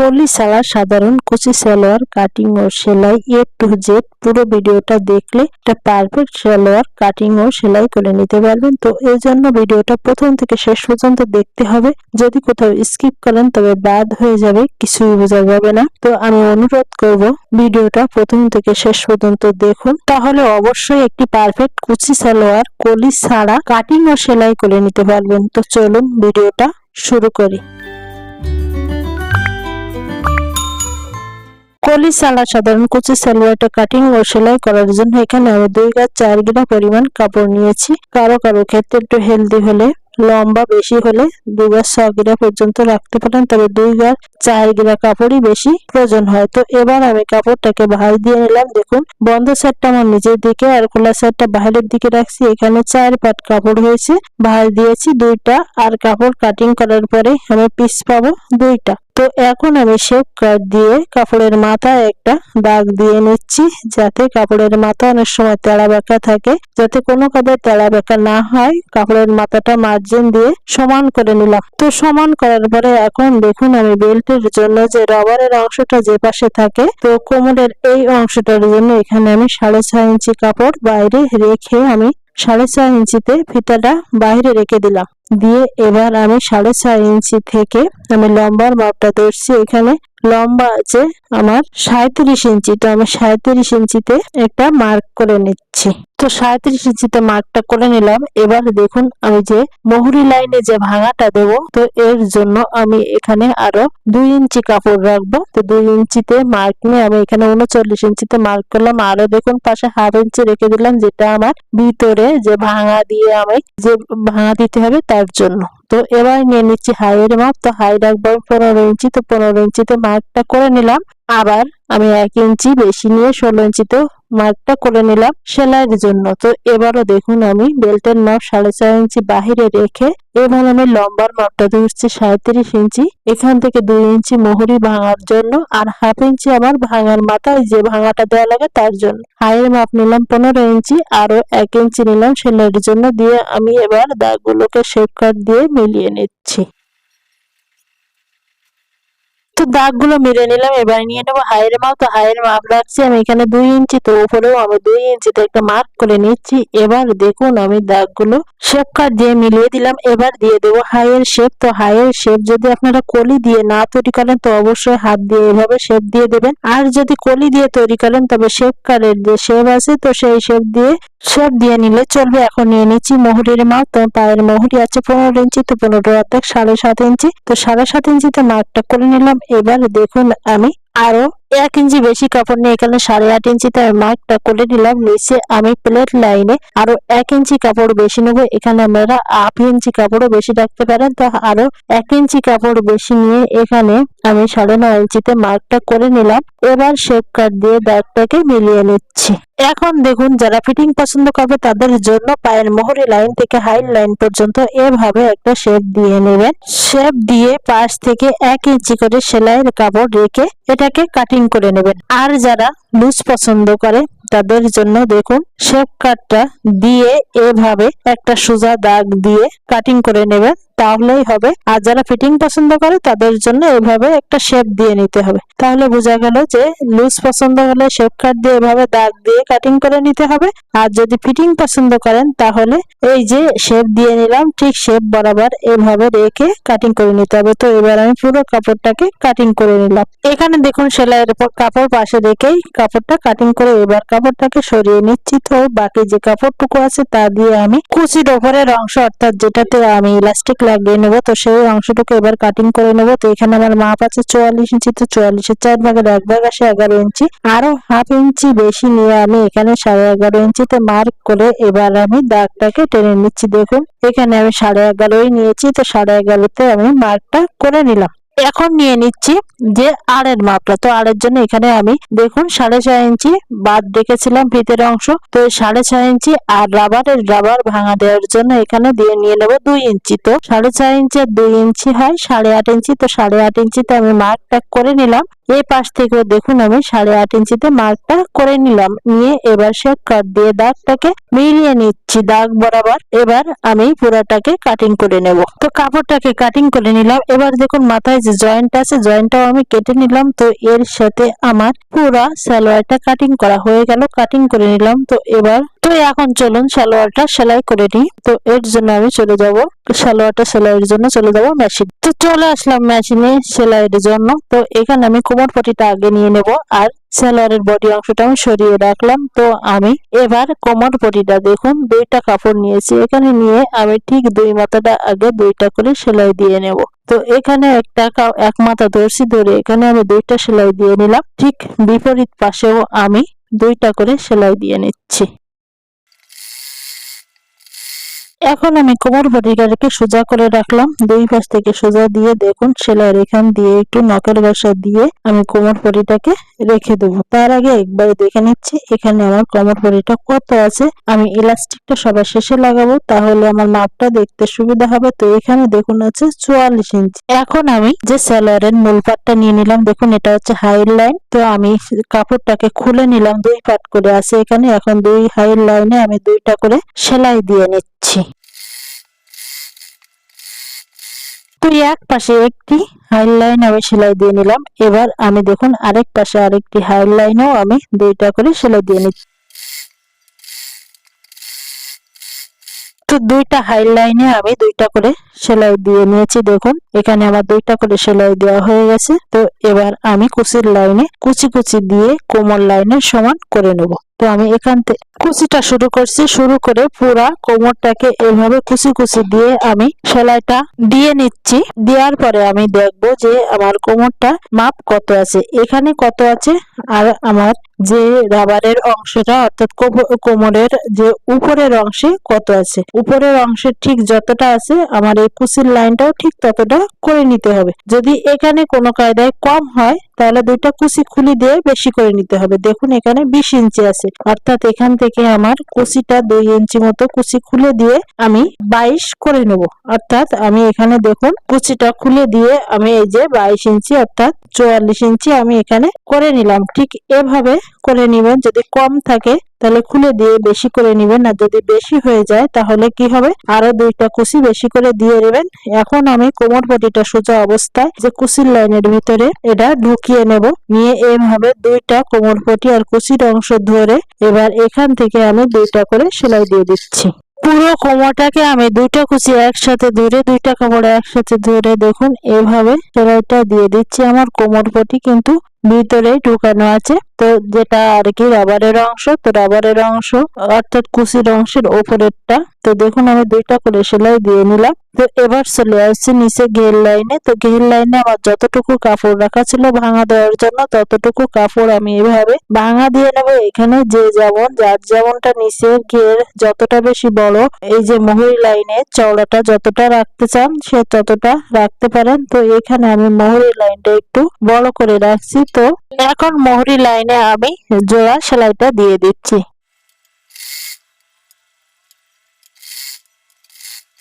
কলি ছাড়া সাধারণ কুচি সালোয়ার কাটিং ও সেলাই এ টু জেড পুরো ভিডিওটা দেখলে একটা পারফেক্ট সালোয়ার কাটিং ও সেলাই করে নিতে পারবেন। তো এই জন্য ভিডিওটা প্রথম থেকে শেষ পর্যন্ত দেখতে হবে। যদি কোথাও স্কিপ করেন, তবে বাদ হয়ে যাবে, কিছুই বোঝা যাবে না। তো আমি অনুরোধ করব, ভিডিওটা প্রথম থেকে শেষ পর্যন্ত দেখুন। তাহলে অবশ্যই একটি পারফেক্ট কুচি সালোয়ার, কলি ছাড়া কাটিং ও সেলাই করে নিতে পারবেন। তো চলুন ভিডিওটা শুরু করি। কলি সালা, সাধারণ কুচি সালোয়ারটা কাটিং ও সেলাই করার জন্য এখানে আমি দুই গাছ চার গিরা পরিমাণ কাপড় নিয়েছি। কারও কারও ক্ষেত্রে একটু হেলদি হলে, লম্বা বেশি হলে দুই গাছ ছ গিরা পর্যন্ত রাখতে পারেন, তবে দুই গাছ চার গিরা কাপড়ই বেশি প্রয়োজন হয়। তো এবার আমি কাপড়টাকে ভাঁজ দিয়ে নিলাম। দেখুন, বন্ধ সাইডটা আমার নিজের দিকে আর খোলা সাইডটা বাইরের দিকে রাখছি। এখানে চার পাট কাপড় হয়েছে। ভাঁজ দিয়েছি দুইটা। আর কাপড় কাটিং করার পরে আমি পিস পাবো দুইটা। তো এখন আমি শেপ কাট দিয়ে কাপড়ের মাথায় একটা দাগ দিয়ে নিচ্ছি, যাতে কাপড়ের মাথা অনেক সময় তেড়া বেঁকা থাকে। যাতে কোনো কাপড় তেড়া বেঁকা না হয়, কাপড়ের মাথাটা মার্জিন দিয়ে সমান করে নিলাম। তো সমান করার পরে এখন দেখুন আমি বেল্টের জন্য যে রবারের অংশটা যে পাশে থাকে, তো কোমরের এই অংশটার জন্য এখানে আমি সাড়ে ছয় ইঞ্চি কাপড় বাইরে রেখে আমি সাড়ে ছয় ইঞ্চিতে ফিতাটা বাইরে রেখে দিলাম। দিয়ে এবার আমি সাড়ে ছয় ইঞ্চি থেকে আমি লম্বার মাপটা ধরছি। এখানে লম্বা আছে আমার সাঁত্রিশ ইঞ্চি তো আমি সাঁত্রিশ ইঞ্চিতে একটা মার্ক করে নিচ্ছি। তো সাঁত্রিশ ইঞ্চিতে মার্কটা করে নিলাম। এবার দেখুন আমি যে মহুরি লাইনে যে ভাঙাটা দেব, তো এর জন্য আমি এখানে আরও দুই ইঞ্চি কাপড় রাখব। তো দুই ইঞ্চিতে মার্ক নিয়ে আমি এখানে উনচল্লিশ ইঞ্চিতে মার্ক করলাম। আরও দেখুন পাশে হাফ ইঞ্চি রেখে দিলাম, যেটা আমার ভিতরে যে ভাঙা দিয়ে আমি যে ভাঙা দিতে হবে তার জন্য। তো এবার নিয়ে নিচ্ছি হাইয়ের মাপ। তো হাই রাখব পনেরো ইঞ্চি, তো পনেরো ইঞ্চিতে মার্কটা করে নিলাম। আবার আমি এক ইঞ্চি বেশি নিয়ে ষোলো ইঞ্চিতে মার্কটা করে নিলাম সেলাইয়ের জন্য। তো এবারও দেখুন আমি বেল্টের মাপ সাড়ে চার ইঞ্চি বাহিরে রেখে এবার আমি লম্বার মাপটা ধরছি সাঁত্রিশ ইঞ্চি। এখান থেকে দুই ইঞ্চি মোহরি ভাঙার জন্য আর হাফ ইঞ্চি আমার ভাঙার মাথায় যে ভাঙাটা দেওয়া লাগে তার জন্য। হাইয়ের মাপ নিলাম পনেরো ইঞ্চি আরও এক ইঞ্চি নিলাম সেলাইয়ের জন্য দিয়ে আমি এবার দাগগুলোকে শেপ কাট দিয়ে মিলিয়ে নিচ্ছি। তো দাগগুলো মেরে নিলাম, এবার নিয়ে নেব হায়ের মাপ। তো হায়ের মাপ রাখছি, আমি এখানে দুই ইঞ্চি তো উপরেও আমি দুই ইঞ্চিতে একটা মার্ক করে নিচ্ছি। এবার দেখুন আমি দাগগুলো শেপ কাট দিয়ে মিলিয়ে দিলাম, এবার দিয়ে দেবো হায়ের শেপ তো হায়ের শেপ যদি আপনারা কলি দিয়ে না তৈরি করেন, তো অবশ্যই হাত দিয়ে এভাবে শেপ দিয়ে দেবেন। আর যদি কলি দিয়ে তৈরি করেন, তবে শেপ কারের যে শেপ আছে, তো সেই শেপ দিয়ে শেপ দিয়ে নিলে চলবে। এখন নিয়ে নিচ্ছি মোহরির মাপ। তো পায়ের মোহরি আছে পনেরো ইঞ্চি, তো পনেরো অর্ধেক সাড়ে সাত ইঞ্চি। তো সাড়ে সাত ইঞ্চিতে মার্কটা করে নিলাম। এবার দেখুন আমি আরও এক ইঞ্চি বেশি কাপড় নিয়ে এখানে সাড়ে আট ইঞ্চিতে আমি মার্কটা করে নিলাম। নিচে আমি প্লেট লাইনে আরও এক ইঞ্চি কাপড় বেশি নেব। এখানে আপনারা হাফ ইঞ্চি কাপড়ও বেশি রাখতে পারেন। তো আরও এক ইঞ্চি কাপড় বেশি নিয়ে এখানে আমি সাড়ে নয় ইঞ্চিতে মার্কটা করে নিলাম। এবার শেপ কাট দিয়ে দাগটাকে মিলিয়ে নিচ্ছি। এখন দেখুন, যারা ফিটিং পছন্দ করবে তাদের জন্য পায়ের মোহরি লাইন থেকে হাই লাইন পর্যন্ত এভাবে একটা শেপ দিয়ে নেবেন। শেপ দিয়ে পাশ থেকে এক ইঞ্চি করে সেলাইয়ের কাপড় রেখে এটাকে কাটিং করে নেবেন। আর যারা লুজ পছন্দ করে, তাদের জন্য দেখুন শেপ কাটটা দিয়ে এভাবে একটা সোজা দাগ দিয়ে কাটিং করে নেবেন। তাহলেই হবে। আর যারা ফিটিং পছন্দ করে, তাদের জন্য এভাবে একটা শেপ দিয়ে নিতে হবে। তাহলে বোঝা গেল যে লুজ পছন্দ হলে শেপ কাট দিয়ে এভাবে দাগ দিয়ে কাটিং করে নিতে হবে। আর যদি ফিটিং পছন্দ করেন, তাহলে এই যে শেপ দিয়ে নিলাম, ঠিক শেপ বরাবর এভাবে রেখে কাটিং করে নিতে হবে। তো এবার আমি পুরো কাপড়টাকে কাটিং করে নিলাম। এখানে দেখুন সেলাইয়ের উপর কাপড় পাশে রেখেই কাপড়টা কাটিং করে এবার কাপড়টাকে সরিয়ে নিচ্ছি। তো বাকি যে কাপড়টুকু আছে, তা দিয়ে আমি কুচির ওপরের অংশ, অর্থাৎ যেটাতে আমি ইলাস্টিক লাগিয়ে নেব। তো সেই অংশটুকু এবার কাটিং করে নেব। তো এখানে আমার মাপ আছে চুয়াল্লিশ ইঞ্চি। তো চুয়াল্লিশের চার ভাগের এক ভাগ আসে এগারো ইঞ্চি। আরও হাফ ইঞ্চি বেশি নিয়ে আমি এখানে সাড়ে এগারো ইঞ্চিতে মার্ক করে এবার আমি দাগটাকে টেনে নিচ্ছি। দেখুন, এখানে আমি সাড়ে এগারোই নিয়েছি। তো সাড়ে এগারোতে আমি মার্কটা করে নিলাম। এখন নিয়ে নিচ্ছি যে আড়ের মাপটা। তো আড়ের জন্য এখানে আমি দেখুন সাড়ে ছয় ইঞ্চি বাদ রেখেছিলাম ভিতরের অংশ। তো সাড়ে ছয় ইঞ্চি আর রাবারের রাবার ভাঙা দেওয়ার জন্য এখানে দিয়ে নিয়ে নেব দুই ইঞ্চি। তো সাড়ে ছয় ইঞ্চি আর দুই ইঞ্চি হয়, সাড়ে আট ইঞ্চি। তো সাড়ে আট ইঞ্চিতে আমি মার্ক ট্যাক করে নিলাম। এই পাশ থেকেও দেখুন আমি সাড়ে আট ইঞ্চিতে মার্কটা করে নিলাম। নিয়ে এবার শেপ কাট দিয়ে দাগটাকে মিলিয়ে নিচ্ছি, দাগ বরাবর। এবার আমি পুরাটাকে কাটিং করে নেব। তো কাপড়টাকে কাটিং করে নিলাম। এবার দেখুন মাথায় যে জয়েন্ট আছে জয়েন্টটাও আমি কেটে নিলাম। তো এর সাথে আমার পুরা সালোয়ারটা কাটিং করা হয়ে গেল। কাটিং করে নিলাম। তো এবার তো এখন চলুন সালোয়ারটা সেলাই করে নিই। তো এর জন্য আমি চলে যাব। সালোয়ারটা সেলাইয়ের জন্য চলে যাব মেশিন তো চলে আসলাম মেশিনে সেলাইয়ের জন্য। তো এখানে আমি কোমর পটিটা আগে নিয়ে নেব আর সালোয়ারের বডি অংশটা আমি সরিয়ে রাখলাম। তো আমি এবার কোমর পটিটা দেখুন, দুইটা কাপড় নিয়েছি। এখানে নিয়ে আমি ঠিক দুই মাথাটা আগে দুইটা করে সেলাই দিয়ে নেব। তো এখানে একটা এক মাথা ধরছি ধরে এখানে আমি দুইটা সেলাই দিয়ে নিলাম। ঠিক বিপরীত পাশেও আমি দুইটা করে সেলাই দিয়ে নিচ্ছি। এখন আমি কোমর বডিটাকে সোজা করে রাখলাম। দুই পাশ থেকে সোজা দিয়ে দেখুন, সেলাইয়ের এখান দিয়ে একটু নখের বাসা দিয়ে আমি কোমর বডিটাকে রেখে দেবো। তার আগে একবার দেখে নিচ্ছি, এখানে আমার কোমর বডিটা কত আছে। আমি ইলাস্টিকটা সবার শেষে লাগাবো, তাহলে আমার মাপটা দেখতে সুবিধা হবে। তো এখানে দেখুন আছে চুয়াল্লিশ ইঞ্চি। এখন আমি যে সালোয়ারের মূল পাটটা নিয়ে নিলাম, দেখুন এটা হচ্ছে হাই লাইন। তো আমি কাপড়টাকে খুলে নিলাম, দুই পাট করে আছে এখানে। এখন দুই হাই লাইনে আমি দুইটা করে সেলাই দিয়ে নিচ্ছি। তো এক পাশে একটি হাইলাইন আমি সেলাই দিয়ে নিলাম। এবার আমি দেখুন আরেক পাশে আরেকটি হাই লাইনও আমি দুইটা করে সেলাই দিয়ে নিচ্ছি। তো দুইটা হাইলাইনে আমি দুইটা করে সেলাই দিয়ে নিয়েছি, দেখুন। এখানে আমার দুইটা করে সেলাই দেওয়া হয়ে গেছে। তো এবার আমি কুচির লাইনে কুচি কুচি দিয়ে কোমর লাইনে সমান করে নেব। তো আমি এখান থেকে কুচিটা শুরু করছি। শুরু করে পুরা কোমরটাকে এইভাবে কুচি কুচি দিয়ে আমি সেলাইটা দিয়ে নিচ্ছি। দেওয়ার পরে আমি দেখব যে আমার কোমরটা মাপ কত আছে। এখানে কত আছে? আর আমার যে রাবারের অংশটা, অর্থাৎ কোমরের যে উপরের অংশে কত আছে? উপরের অংশে ঠিক যতটা আছে, আমার এই কুচির লাইনটাও ঠিক ততটা করে নিতে হবে। যদি এখানে কোনো কায়দায় কম হয়, তাহলে দুইটা কুচি খুলি দিয়ে বেশি করে নিতে হবে। দেখুন, এখানে বিশ ইঞ্চি আছে। অর্থাৎ এখান থেকে আমার কুচিটা দুই ইঞ্চি মতো কুচি খুলে দিয়ে আমি বাইশ করে নেব। অর্থাৎ আমি এখানে দেখুন কুচিটা খুলে দিয়ে আমি এই যে বাইশ ইঞ্চি, অর্থাৎ চুয়াল্লিশ ইঞ্চি আমি এখানে করে নিলাম। ঠিক এভাবে করে নিবেন। যদি কম থাকে তাহলে খুলে দিয়ে বেশি করে নিবেন আর যদি বেশি হয়ে যায় তাহলে কি হবে? আরও দুইটা কুচি বেশি করে দিয়ে নেবেন এখন আমি কোমর পটিটা সোজা অবস্থায় যে কুচির লাইনের ভিতরে এটা ঢুকিয়ে নেব। নিয়ে এভাবে দুইটা কোমর পটি আর কুচির অংশ ধরে এবার এখান থেকে আমি দুইটা করে সেলাই দিয়ে দিচ্ছি। পুরো কোমরটাকে আমি দুইটা কুচি একসাথে ধরে, দুইটা কাপড় একসাথে ধরে দেখুন, এভাবে সেলাইটা দিয়ে দিচ্ছি। আমার কোমর পটি কিন্তু ভিতরে ঢুকানো আছে। তো যেটা আর কি রাবারের অংশ, তো রাবারের অংশ, অর্থাৎ কুচির অংশের ওপরেরটা, তো দেখুন আমি দুইটা করে সেলাই দিয়ে নিলাম। তো এবার চলে আসছে নিচে ঘের লাইনে, তো ঘের লাইনে আমার যতটুকু কাপড় রাখা ছিল ভাঙা দেওয়ার জন্য ততটুকু কাপড় আমি এভাবে ভাঙা দিয়ে নেব। এখানে যে যেমন, যার যেমনটা নিচের ঘের যতটা বেশি বড়, এই যে মহুরি লাইনে চওড়াটা যতটা রাখতে চান, সে ততটা রাখতে পারেন। তো এখানে আমি মহুরি লাইনটা একটু বড় করে রাখছি। তো এখন মহুরি লাইনে আমি জোড়া সেলাইটা দিয়ে দিচ্ছি।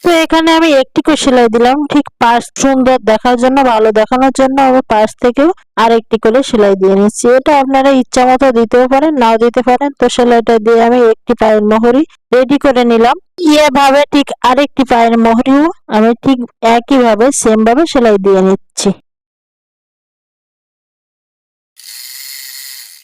তো এখানে আমি একটি করে সেলাই দিলাম, ঠিক পাশ সুন্দর দেখার জন্য, ভালো দেখানোর জন্য আমি পাশ থেকেও আরেকটি করে সেলাই দিয়ে নিচ্ছি। এটা আপনারা ইচ্ছা মতো দিতেও পারেন, নাও দিতে পারেন। তো সেলাইটা দিয়ে আমি একটি পায়ের মোহরি রেডি করে নিলাম। এভাবে ঠিক আরেকটি পায়ের মোহরিও আমি ঠিক একইভাবে সেম ভাবে সেলাই দিয়ে নিচ্ছি।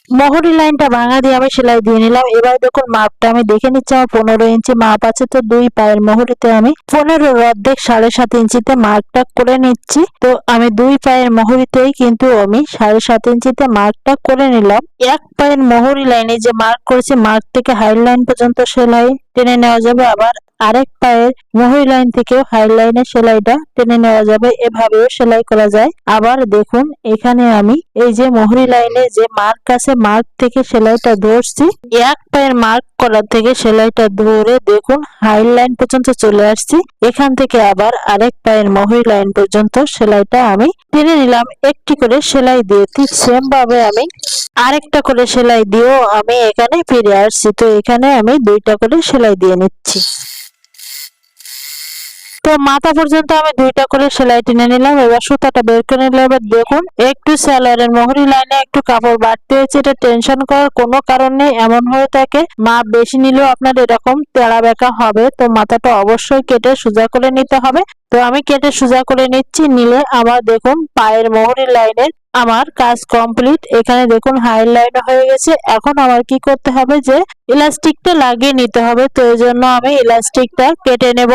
মোহরি লাইনটা ভাঙা দিয়ে আমি সেলাই দিয়ে নিলাম। এবার দেখুন মাপটা আমি দেখে নিচ্ছি, আমার পনেরো ইঞ্চি মাপ আছে তো দুই পায়ের মহরিতে আমি পনেরো অর্ধেক সাড়ে সাত ইঞ্চিতে মার্কটা করে নিচ্ছি। তো আমি দুই পায়ের মহরিতেই কিন্তু আমি সাড়ে সাত ইঞ্চিতে মার্কটা করে নিলাম। এক পায়ের মহরি লাইনে যে মার্ক করেছি, মার্ক থেকে হাই লাইন পর্যন্ত সেলাই টেনে নেওয়া যাবে। আবার আরেক পায়ের মোহরি লাইন থেকেও হাই লাইনে সেলাইটা টেনে নেওয়া যাবে। এভাবেও সেলাই করা যায়। আবার দেখুন, এখানে আমি এই যে মোহরি লাইনে যে মার্ক আছে, মার্ক থেকে সেলাইটা ধরছি। এক পায়ের মার্ক করার থেকে সেলাইটা ধরে দেখুন, হাই লাইন পর্যন্ত চলে আসছি। এখান থেকে আবার আরেক পায়ের মহি লাইন পর্যন্ত সেলাইটা আমি টেনে নিলাম। একটি করে সেলাই দিয়ে ঠিক সেম ভাবে আমি আরেকটা করে সেলাই দিয়েও আমি এখানে ফিরে আসছি। তো এখানে আমি দুইটা করে সেলাই দিয়ে নিচ্ছি। তো মাথা পর্যন্ত আমি দুইটা করে সেলাই টেনে নিলাম। এবার সুতাটা বের করে নিলাম। এবার দেখুন, একটু স্যালারের মোহরি লাইনে একটু কাপড় বাড়তে হয়েছে। এটা টেনশন করার কোনো কারণ নেই, এমন হয়ে থাকে। মাপ বেশি নিলেও আপনার এরকম তেড়া বেঁকা হবে। তো মাথাটা অবশ্যই কেটে সোজা করে নিতে হবে। তো আমি কেটে সোজা করে নিচ্ছি। নিলে আবার দেখুন, পায়ের মোহরি লাইনের আমার কাজ কমপ্লিট এখানে দেখুন হাই লাইন হয়ে গেছে। এখন আমার কি করতে হবে যে ইলাস্টিকটা লাগিয়ে নিতে হবে। তো এই জন্য আমি ইলাস্টিকটা কেটে নেব।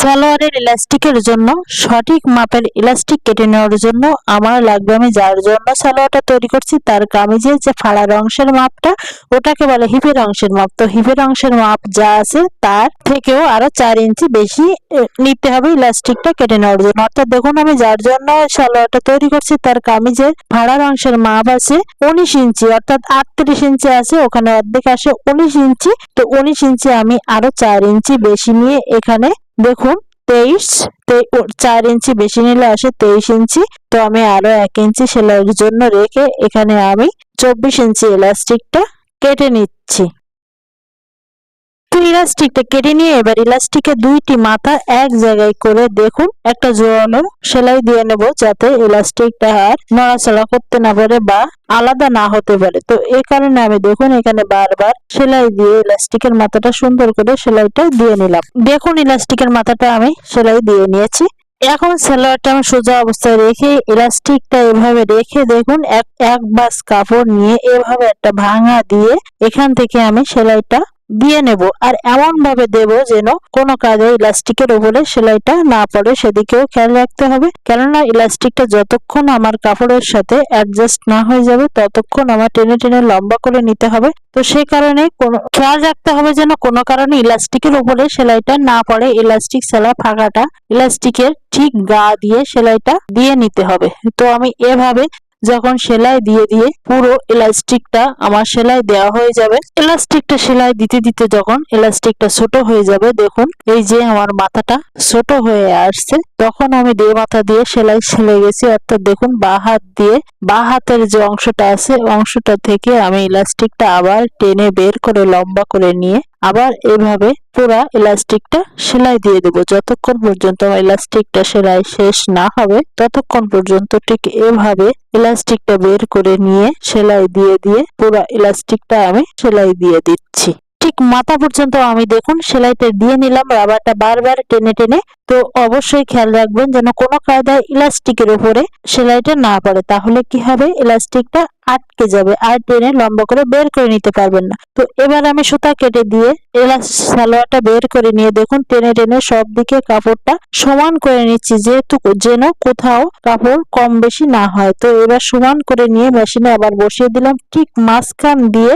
সালোয়ারের ইলাস্টিকের জন্য, সঠিক মাপের ইলাস্টিক কেটে নেওয়ার জন্য আমার লাগবে আমি যার জন্য সালোয়ারটা তৈরি করছি, তার কামিজের যে ফাড়ার অংশের মাপটা, ওটাকে বলে হিপের অংশের মাপ। তো হিপের অংশের মাপ যা আছে, তার থেকেও আরও চার ইঞ্চি বেশি নিতে হবে ইলাস্টিকটা কেটে নেওয়ার জন্য। অর্থাৎ দেখুন আমি যার জন্য সালোয়ারটা তৈরি করছি, তার কামিজের ফাড়ার অংশের মাপ আছে উনিশ ইঞ্চি, অর্থাৎ আটত্রিশ ইঞ্চি আছে, ওখানে অর্ধেক আসে উনিশ ইঞ্চি। তো উনিশ ইঞ্চি আমি আরও চার ইঞ্চি বেশি নিয়ে এখানে দেখুন, তেইশ চার ইঞ্চি বেশি নিলে আসে তেইশ ইঞ্চি। তো আমি আরও এক ইঞ্চি সেলাইয়ের জন্য রেখে এখানে আমি চব্বিশ ইঞ্চি ইলাস্টিকটা কেটে নিচ্ছি। তো ইলাস্টিকটা কেটে নিয়ে এবার ইলাস্টিকের দুইটি মাথা এক জায়গায় করে দেখুন, একটা জোরালো সেলাই দিয়ে নেব যাতে ইলাস্টিকটা আর নড়াচড়া করতে না পারে বা আলাদা না হতে পারে। তো এই কারণে আমি দেখুন এখানে বারবার সেলাই দিয়ে ইলাস্টিকের মাথাটা সুন্দর করে সেলাইটা দিয়ে নিলাম। দেখুন ইলাস্টিকের মাথাটা আমি সেলাই দিয়ে নিয়েছি। এখন সেলোয়ারটা আমি সোজা অবস্থায় রেখে ইলাস্টিকটা এভাবে রেখে দেখুন, এক এক বাস কাপড় নিয়ে এভাবে একটা ভাঙা দিয়ে এখান থেকে আমি সেলাইটা দিয়ে নেব। আর এমন ভাবে দেব যেন কোনো কাজে ইলাস্টিকের উপরে সেলাইটা না পড়ে, সেদিকেও খেয়াল রাখতে হবে। কেননা ইলাস্টিকটা যতক্ষণ আমার কাপড়ের সাথে অ্যাডজাস্ট না হয়ে যাবে, ততক্ষণ আমার টেনে টেনে লম্বা করে নিতে হবে। তো সেই কারণে কোনো, খেয়াল রাখতে হবে যেন কোনো কারণে ইলাস্টিকের উপরে সেলাইটা না পড়ে। ইলাস্টিক সেলাই ফাঁকাটা, ইলাস্টিকের ঠিক গা দিয়ে সেলাইটা দিয়ে নিতে হবে। তো আমি এভাবে যখন সেলাই দিয়ে দিয়ে পুরো ইলাস্টিকটা আমার সেলাই দেওয়া হয়ে যাবে ইলাস্টিকটা সেলাই দিতে দিতে যখন ইলাস্টিকটা ছোট হয়ে যাবে, দেখুন এই যে আমার মাথাটা ছোট হয়ে আসছে, তখন আমি দিয়ে মাথা দিয়ে সেলাই সেলে গেছি, অর্থাৎ দেখুন বা হাত দিয়ে, বা হাতের যে অংশটা আছে, অংশটা থেকে আমি ইলাস্টিকটা আবার টেনে বের করে, লম্বা করে নিয়ে আবার এভাবে পুরা ইলাস্টিকটা সেলাই দিয়ে দেবো। যতক্ষণ পর্যন্ত ইলাস্টিকটা সেলাই শেষ না হবে, ততক্ষণ পর্যন্ত ঠিক এভাবে ইলাস্টিকটা বের করে নিয়ে সেলাই দিয়ে দিয়ে পুরা ইলাস্টিকটা আমি সেলাই দিয়ে দিচ্ছি। ঠিক মাথা পর্যন্ত আমি দেখুন সেলাইটা দিয়ে নিলাম, রাবারটা বারবার টেনে টেনে। তো অবশ্যই খেয়াল রাখবেন যেন কোনো কায়দায় ইলাস্টিকের উপরে সেলাইটা না পড়ে। তাহলে কি হবে? ইলাস্টিকটা আটকে যাবে আর টেনে লম্বা করে বের করে নিতে পারবেন না। তো এবার আমি সুতা কেটে দিয়ে এলাচ সালোয়ারটা বের করে নিয়ে দেখুন, টেনে টেনে সব দিকে কাপড়টা সমান করে নিচ্ছি, যেহেতু যেন কোথাও কাপড় কম বেশি না হয়। তো এবার সমান করে নিয়ে মেশিনে আবার বসিয়ে দিলাম, ঠিক মাঝখান দিয়ে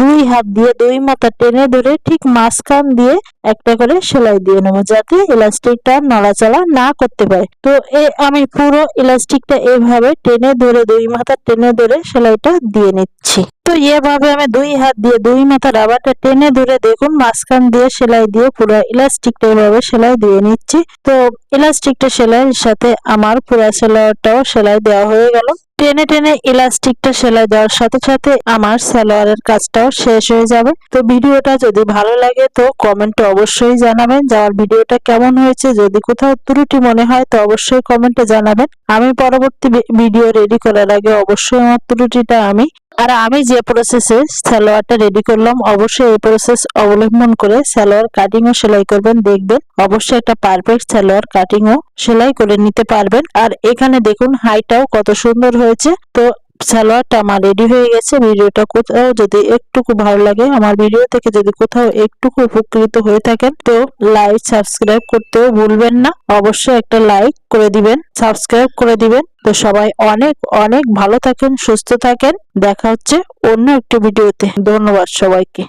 দুই হাত দিয়ে, দুই মাথা টেনে ধরে ঠিক মাঝখান দিয়ে একটা করে সেলাই দিয়ে নেব যাতে ইলাস্টিকটা নড়াচড়া না করতে পারে। তো এ আমি পুরো ইলাস্টিকটা এভাবে টেনে ধরে, দুই মাথা টেনে ধরে সেলাইটা দিয়ে নিচ্ছি। তো এভাবে আমি দুই হাত দিয়ে দুই মাথা রাবারটা টেনে ধরে দেখুন, মাঝখান দিয়ে সেলাই দিয়ে পুরো ইলাস্টিকটা এভাবে সেলাই দিয়ে নিচ্ছি। তো ইলাস্টিকটা সেলাইয়ের সাথে আমার পুরো সেলাইটাও সেলাই দেওয়া হয়ে গেল। টেনে টেনে ইলাস্টিকটা সেলাই দেওয়ার সাথে সাথে আমার সালোয়ারের কাজটাও শেষ হয়ে যাবে। তো ভিডিওটা যদি ভালো লাগে তো কমেন্টে অবশ্যই জানাবেন যে আমার ভিডিওটা কেমন হয়েছে, যদি কোথাও ত্রুটি মনে হয় তো অবশ্যই কমেন্টে জানাবেন। আমি পরবর্তী ভিডিও রেডি করার আগে অবশ্যই আমার ত্রুটিটা আমি আর আমি যে প্রসেসে সালোয়ারটা রেডি করলাম, অবশ্যই এই প্রসেস অবলম্বন করে সালোয়ার কাটিং ও সেলাই করবেন, দেখবেন অবশ্যই একটা পারফেক্ট সালোয়ার কাটিং ও সেলাই করে নিতে পারবেন। আর এখানে দেখুন হাইটাও কত সুন্দর হয়েছে। তো সালোয়ারটা আমার রেডি হয়ে গেছে। ভিডিওটা কোথাও যদি একটুকু ভালো লাগে, আমার ভিডিও থেকে যদি কোথাও একটুকু উপকৃত হয়ে থাকেন, তো লাইক সাবস্ক্রাইব করতেও ভুলবেন না। অবশ্যই একটা লাইক করে দিবেন সাবস্ক্রাইব করে দিবেন। তো সবাই অনেক অনেক ভালো থাকেন, সুস্থ থাকেন। দেখা হচ্ছে অন্য একটি ভিডিওতে ধন্যবাদ সবাইকে।